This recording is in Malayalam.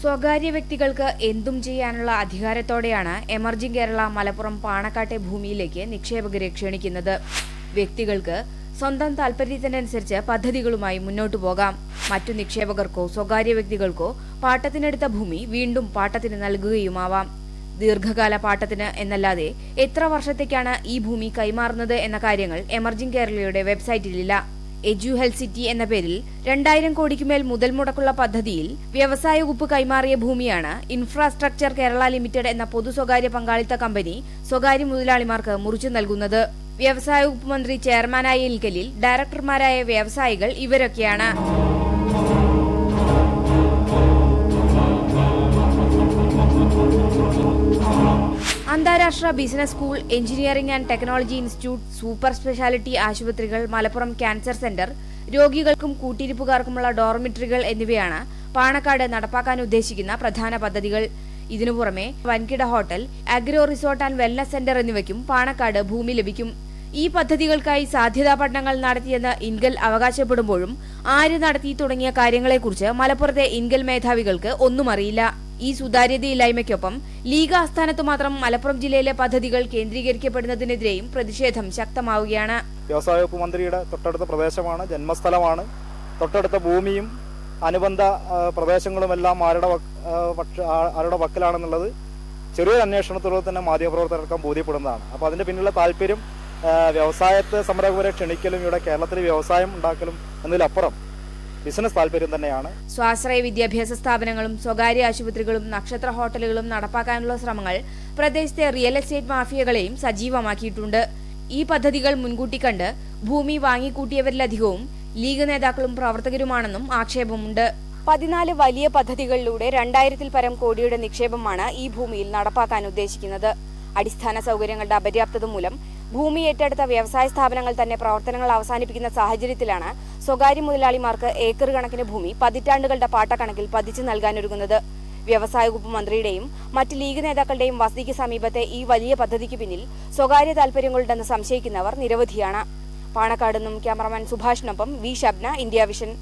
സ്വകാര്യ വ്യക്തികൾക്ക് എന്തും ചെയ്യാനുള്ള അധികാരത്തോടെയാണ് എമർജിംഗ് കേരള മലപ്പുറം പാണക്കാട്ടെ ഭൂമിയിലേക്ക് നിക്ഷേപകരെ ക്ഷണിക്കുന്നത്. വ്യക്തികൾക്ക് സ്വന്തം താൽപര്യത്തിനനുസരിച്ച് പദ്ധതികളുമായി മുന്നോട്ടു പോകാം. മറ്റു നിക്ഷേപകർക്കോ സ്വകാര്യ വ്യക്തികൾക്കോ പാട്ടത്തിനെടുത്ത ഭൂമി വീണ്ടും പാട്ടത്തിന് നൽകുകയുമാവാം. ദീർഘകാല പാട്ടത്തിന് എന്നല്ലാതെ എത്ര വർഷത്തേക്കാണ് ഈ ഭൂമി കൈമാറുന്നത് എന്ന കാര്യങ്ങൾ എമർജിംഗ് കേരളയുടെ വെബ്സൈറ്റിലില്ല. എജു ഹെൽത്ത് സിറ്റി എന്ന പേരിൽ രണ്ടായിരം കോടിക്കുമേൽ മുതൽ മുടക്കുള്ള പദ്ധതിയിൽ വ്യവസായ വകുപ്പ് കൈമാറിയ ഭൂമിയാണ് ഇൻഫ്രാസ്ട്രക്ചർ കേരള ലിമിറ്റഡ് എന്ന പൊതു സ്വകാര്യ പങ്കാളിത്ത കമ്പനി സ്വകാര്യ മുതലാളിമാർക്ക് മുറിച്ചു നൽകുന്നത്. വ്യവസായ വകുപ്പ് മന്ത്രി ചെയർമാനായ ഇൽക്കലിൽ ഡയറക്ടർമാരായ വ്യവസായികൾ ഇവരൊക്കെയാണ്. അന്താരാഷ്ട്ര business school engineering and technology institute super speciality ആശുപത്രികൾ മലപ്പുറം ക്യാൻസർ സെന്റർ രോഗികൾക്കും കൂട്ടിരിപ്പുകാർക്കുമുള്ള ഡോർമിറ്ററികൾ എന്നിവയാണ് പാണക്കാട് നടപ്പാക്കാൻ ഉദ്ദേശിക്കുന്ന പ്രധാന പദ്ധതികൾ. ഇതിനു പുറമെ വൻകിട hotel agro resort and wellness centre എന്നിവയ്ക്കും പാണക്കാട് ഭൂമി ലഭിക്കും. ഈ പദ്ധതികൾക്കായി സാധ്യതാ പഠനങ്ങൾ നടത്തിയെന്ന് ഇൻഗൽ അവകാശപ്പെടുമ്പോഴും ആര് നടത്തി തുടങ്ങിയ കാര്യങ്ങളെക്കുറിച്ച് മലപ്പുറത്തെ ഇൻഗൽ മേധാവികൾക്ക് ഒന്നും അറിയില്ല. ഈ സുതാര്യതയില്ലായ്മയ്ക്കൊപ്പം ലീഗ് ആസ്ഥാനത്ത് മാത്രം മലപ്പുറം ജില്ലയിലെ പദ്ധതികൾ കേന്ദ്രീകരിക്കപ്പെടുന്നതിനെതിരെയും പ്രതിഷേധം ശക്തമാവുകയാണ്. വ്യവസായ വകുപ്പ് മന്ത്രിയുടെ തൊട്ടടുത്ത പ്രദേശമാണ് ജന്മസ്ഥലമാണ്. തൊട്ടടുത്ത ഭൂമിയും അനുബന്ധ പ്രദേശങ്ങളും എല്ലാം ആരുടെ ആരുടെ വക്കലാണെന്നുള്ളത് ചെറിയൊരു അന്വേഷണത്തിലൂടെ തന്നെ മാധ്യമപ്രവർത്തകർക്കും ബോധ്യപ്പെടുന്നതാണ്. അപ്പോൾ അതിന്റെ പിന്നിലുള്ള താല്പര്യം വ്യവസായത്തെ സംരംഭകരെ ക്ഷണിക്കലും ഇവിടെ കേരളത്തിൽ വ്യവസായം ഉണ്ടാക്കലും എന്നതിലപ്പുറം ബിസിനസ് താല്പര്യം തന്നെയാണ്. സ്വാശ്രയ വിദ്യാഭ്യാസ സ്ഥാപനങ്ങളും സ്വകാര്യ ആശുപത്രികളും നക്ഷത്ര ഹോട്ടലുകളും നടപ്പാക്കാനുള്ള ശ്രമങ്ങൾ പ്രദേശത്തെ റിയൽ എസ്റ്റേറ്റ് മാഫിയകളെയും സജീവമാക്കിയിട്ടുണ്ട്. ഈ പദ്ധതികൾ മുൻകൂട്ടി കണ്ട് ഭൂമി വാങ്ങിക്കൂട്ടിയവരിലധികവും ലീഗ് നേതാക്കളും പ്രവർത്തകരുമാണെന്നും ആക്ഷേപമുണ്ട്. പതിനാല് വലിയ പദ്ധതികളിലൂടെ രണ്ടായിരത്തിൽ പരം കോടിയുടെ നിക്ഷേപമാണ് ഈ ഭൂമിയിൽ നടപ്പാക്കാൻ ഉദ്ദേശിക്കുന്നത്. അടിസ്ഥാന സൗകര്യങ്ങളുടെ അപര്യാപ്തത മൂലം ഭൂമി ഏറ്റെടുത്ത വ്യവസായ സ്ഥാപനങ്ങൾ തന്നെ പ്രവർത്തനങ്ങൾ അവസാനിപ്പിക്കുന്ന സാഹചര്യത്തിലാണ് സ്വകാര്യ മുതലാളിമാർക്ക് ഏക്കർ കണക്കിന് ഭൂമി പതിറ്റാണ്ടുകളുടെ പാട്ടക്കണക്കിൽ പതിച്ചു നൽകാനൊരുങ്ങുന്നത്. വ്യവസായ വകുപ്പ് മന്ത്രിയുടെയും മറ്റ് ലീഗ് നേതാക്കളുടെയും വസതിക്ക് സമീപത്തെ ഈ വലിയ പദ്ധതിക്ക് പിന്നിൽ സ്വകാര്യ താൽപര്യങ്ങളുണ്ടെന്ന് സംശയിക്കുന്നവർ നിരവധിയാണ്. പാണക്കാട് നിന്നും ക്യാമറമാൻ സുഭാഷിനൊപ്പം വി ഷബ്ന ഇന്ത്യ വിഷൻ.